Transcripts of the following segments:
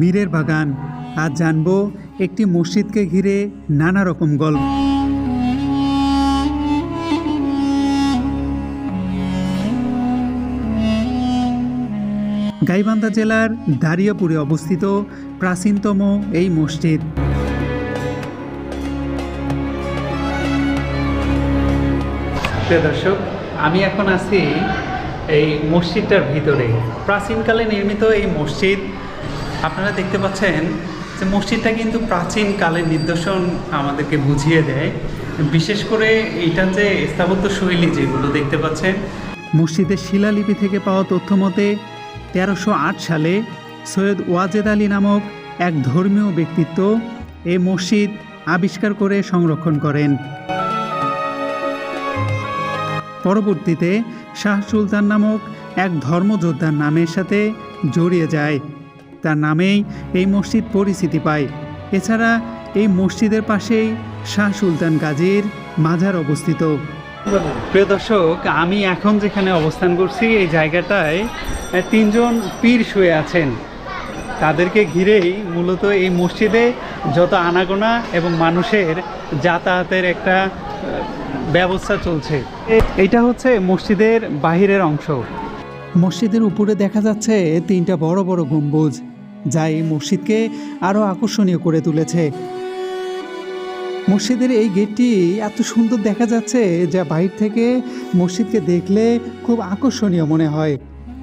মীরের বাগান। আজ জানব একটি মসজিদকে ঘিরে নানা রকম গল্প। গাইবান্ধা জেলার দারিয়াপুরে অবস্থিত প্রাচীনতম এই মসজিদ। দর্শক, আমি এখন আছি এই মসজিদটার ভিতরে। প্রাচীনকালে নির্মিত এই মসজিদ আপনারা দেখতে পাচ্ছেন যে মসজিদটা কিন্তু প্রাচীন কালের নিদর্শন আমাদেরকে বুঝিয়ে দেয়। বিশেষ করে এইটা যে স্থাপত্য শৈলী যেগুলো দেখতে পাচ্ছেন। মসজিদের শিলালিপি থেকে পাওয়া তথ্য মতে, তেরোশো সালে সৈয়দ ওয়াজেদ আলী নামক এক ধর্মীয় ব্যক্তিত্ব এই মসজিদ আবিষ্কার করে সংরক্ষণ করেন। পরবর্তীতে শাহ সুলতান নামক এক ধর্মযোদ্ধার নামের সাথে জড়িয়ে যায়। তার নামেই এই মসজিদ পরিচিতি পায়। এছাড়া এই মসজিদের পাশেই শাহ সুলতান গাজীর মাজার অবস্থিত। প্রিয় দর্শক আমি এখন যেখানে অবস্থান করছি এই জায়গাটায় তিনজন পীর শুয়ে আছেন। তাদেরকে ঘিরেই মূলত এই মসজিদে যত আনাগোনা এবং মানুষের যাতায়াতের একটা ব্যবস্থা চলছে। এ- এইটা হচ্ছে মসজিদের বাহিরের অংশ। মসজিদের উপরে দেখা যাচ্ছে তিনটা বড় বড় গম্বুজ। যা এই মসজিদকে আরও আকর্ষণীয় করে তুলেছে। মসজিদের এই গেটটি এত সুন্দর দেখা যাচ্ছে যা বাইর থেকে মসজিদকে দেখলে খুব আকর্ষণীয় মনে হয়।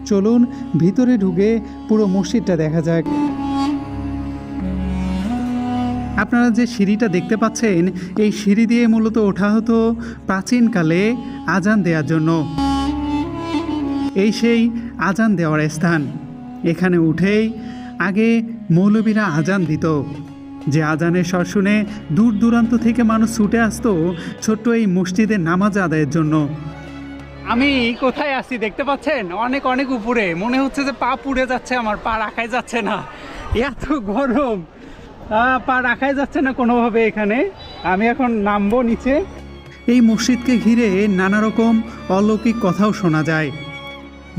চলুন ভিতরে ঢুকে পুরো মসজিদটা দেখা যাক। আপনারা যে সিঁড়িটা দেখতে পাচ্ছেন, এই সিঁড়ি দিয়ে মূলত ওঠা হতো প্রাচীনকালে আজান দেওয়ার জন্য। এই সেই আজান দেওয়ার স্থান। এখানে উঠেই আগে মৌলবীরা আজান দিত। যে আজানের স্বর শুনে দূর দূরান্ত থেকে মানুষ ছুটে আসতো ছোট্ট এই মসজিদের নামাজ আদায়ের জন্য। আমি কোথায় আছি দেখতে পাচ্ছেন? অনেক অনেক উপরে। মনে হচ্ছে যে পা পুড়ে যাচ্ছে আমার পা রাখাই যাচ্ছে না। এত গরম। পা রাখাই যাচ্ছে না কোনোভাবে এখানে। আমি এখন নামবো নিচে। এই মসজিদকে ঘিরে নানা রকম অলৌকিক কথাও শোনা যায়।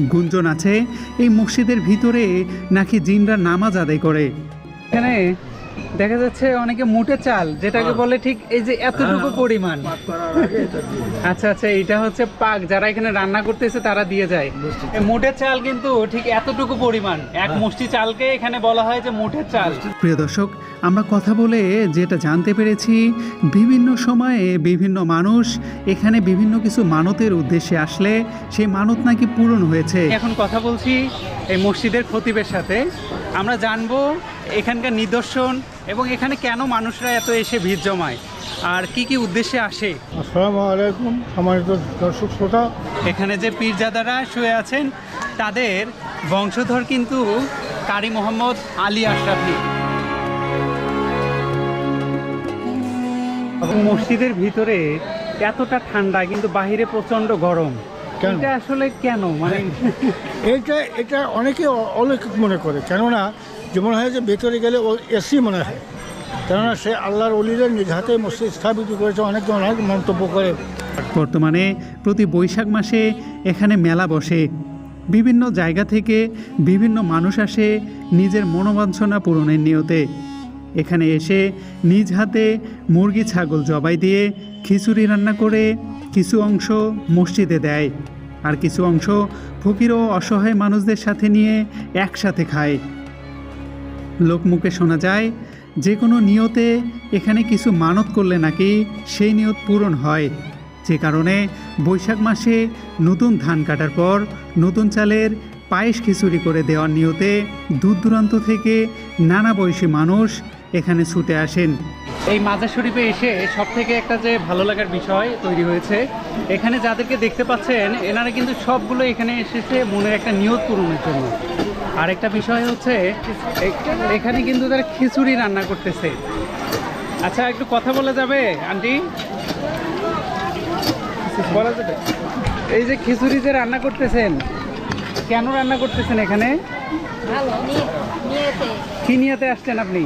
গুঞ্জন আছে এই মসজিদের ভিতরে নাকি জিনরা নামাজ আদায় করে? এখানে দেখা যাচ্ছে অনেকে মুটে চাল যেটাকে বলে ঠিক এই যে এতটুকু পরিমাণ। আচ্ছা আচ্ছা এটা হচ্ছে পাক যারা এখানে রান্না করতেছে তারা দিয়ে যায়। মুঠের চাল কিন্তু ঠিক এতটুকু পরিমাণ। এক মুষ্টি চালকে এখানে বলা হয় যে মুঠের চাল। প্রিয় দর্শক আমরা কথা বলে যেটা জানতে পেরেছি বিভিন্ন সময়ে বিভিন্ন মানুষ এখানে বিভিন্ন কিছু মানতের উদ্দেশ্যে আসলে সেই মানত নাকি পূরণ হয়েছে। এখন কথা বলছি এই মসজিদের খতিবের সাথে। আমরা জানব এখানকার নিদর্শন এবং এখানে কেন মানুষরা এত এসে ভিড় জমায়? আর কি কি উদ্দেশ্যে আসে? আসসালামু আলাইকুম। সম্মানিত দর্শক শ্রোতা। এখানে যে পীরজাদারা শুয়ে আছেন তাদের বংশধর কিন্তু কারি মোহাম্মদ আলী আশরাফি। মসজিদের ভিতরে এতটা ঠান্ডা কিন্তু বাহিরে প্রচণ্ড গরম? এটা আসলে কেন? মানে এটা এটা অনেকে অলৌকিক মনে করে। কেননা যে মনে হয় যে ভেতরে গেলে ও এসি মনে হয়। কেননা সে আল্লাহর অলিদের নিজ হাতে মসজিদ স্থাপিত করেছে অনেক অনেক মন্তব্য করে। বর্তমানে প্রতি বৈশাখ মাসে এখানে মেলা বসে। বিভিন্ন জায়গা থেকে বিভিন্ন মানুষ আসে নিজের মনোবাঞ্ছনা পূরণের নিয়তে। এখানে এসে নিজ হাতে মুরগি, ছাগল জবাই দিয়ে খিচুড়ি রান্না করে কিছু অংশ মসজিদে দেয় আর কিছু অংশ ফকির ও অসহায় মানুষদের সাথে নিয়ে একসাথে খায়। লোকমুখে শোনা যায়, যে কোনো নিয়তে এখানে কিছু মানত করলে নাকি সেই নিয়ত পূরণ হয়। যে কারণে বৈশাখ মাসে নতুন ধান কাটার পর নতুন চালের পায়েস খিচুড়ি করে দেওয়ার নিয়তে দূর দূরান্ত থেকে নানা বয়সী মানুষ এখানে ছুটে আসেন। এই মাজার শরীফে এসে সব থেকে একটা যে ভালো লাগার বিষয় তৈরি হয়েছে, এখানে যাদেরকে দেখতে পাচ্ছেন, এনারা কিন্তু সবগুলো এখানে এসেছে মনের একটা নিয়ত পূরণের জন্য। আরেকটা বিষয় হচ্ছে এখানে কিন্তু তারা খিচুড়ি রান্না করতেছে। আচ্ছা একটু কথা বলা যাবে আন্টি? বলা যাবে। এই যে খিচুড়ি যে রান্না করতেছেন কেন রান্না করতেছেন এখানে? কি নিয়েতে আসছেন আপনি?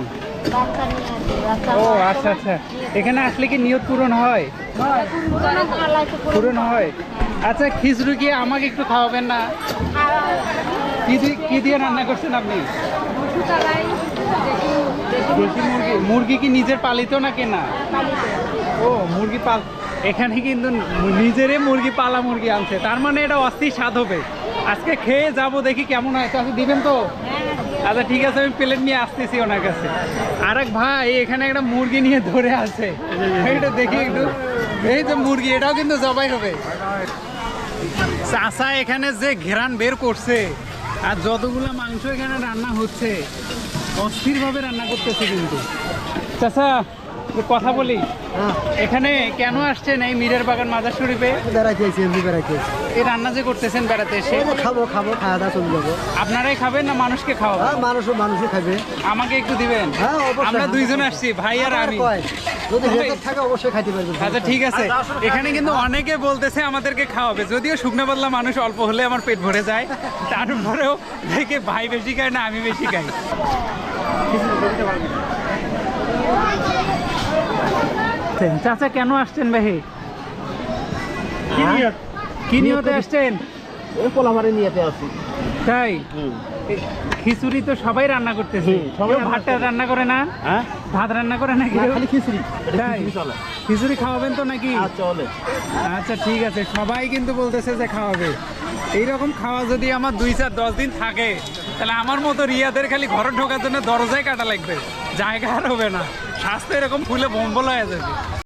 ও আচ্ছা আচ্ছা। এখানে আসলে কি নিয়ত পূরণ হয়? পূরণ হয়? আচ্ছা খিচুড়ি কি আমাকে একটু খাওয়াবেন না? খাওয়া কি দিয়ে রান্না করছেন আপনি? মুরগি কি নিজের পালিত না কেনা? ও, মুরগি পাল এখানে কিন্তু মুরগি পালা মুরগি আনছে। তার মানে এটা অস্থির স্বাদ হবে। আজকে খেয়ে যাব, দেখি কেমন হয়। আচ্ছা দিবেন তো? আচ্ছা ঠিক আছে, আমি প্লেট নিয়ে আসতেছি ওনার কাছে। আর এক ভাই, এখানে একটা মুরগি নিয়ে ধরে আছে। এটা দেখি একটু। এই যে মুরগি, এটাও কিন্তু জবাই হবে। চাষা এখানে যে ঘেরান বের করছে আর যতগুলো মাংস এখানে রান্না হচ্ছে অস্থিরভাবে রান্না করতেছে কিন্তু। চাষা কথা বলি। এখানে কেন আসছেন এই মীরের বাগান মাজার শরীফে? এমনি বেড়াইতে আছি। এই রান্না যে করতেছেন বেড়াতে এসে? খাব খাব খাওয়া দাওয়া চলে যাব। আপনারাই খাবেন না মানুষকে খাওয়াবেন? হ্যাঁ মানুষও মানুষই খাবে আমাকে একটু দিবেন? হ্যাঁ। আমরা দুইজন আসছি ভাই আর আমি। আচ্ছা ঠিক আছে। এখানে কিন্তু অনেকে বলতেছে আমাদেরকে খাওয়াবে। যদিও শুকনো পাতলা মানুষ অল্প হলে আমার পেট ভরে যায় তারপরেও দেখে ভাই বেশি খায় না আমি বেশি খাই। চাচা কেন আসছেন ভাই? কি নিয়তে আসছেন? নিয়েতে আছি তাই? খিচুড়ি তো সবাই রান্না করতেছে। ভাতটা রান্না করে না? হ্যাঁ? ভাত রান্না করে খালি খিচুড়ি। তাই? খিচুড়ি খাওয়াবেন তো নাকি? চলে। আচ্ছা ঠিক আছে। সবাই কিন্তু বলতেছে যে খাওয়াবে। এইরকম খাওয়া যদি আমার দুই চার দশ দিন থাকে তাহলে আমার মতো রিয়াদের খালি ঘরে ঢোকার জন্য দরজায় কাটা লাগবে। জায়গা আর হবে না। স্বাস্থ্য এরকম ফুলে বম্বল হয়ে যাবে।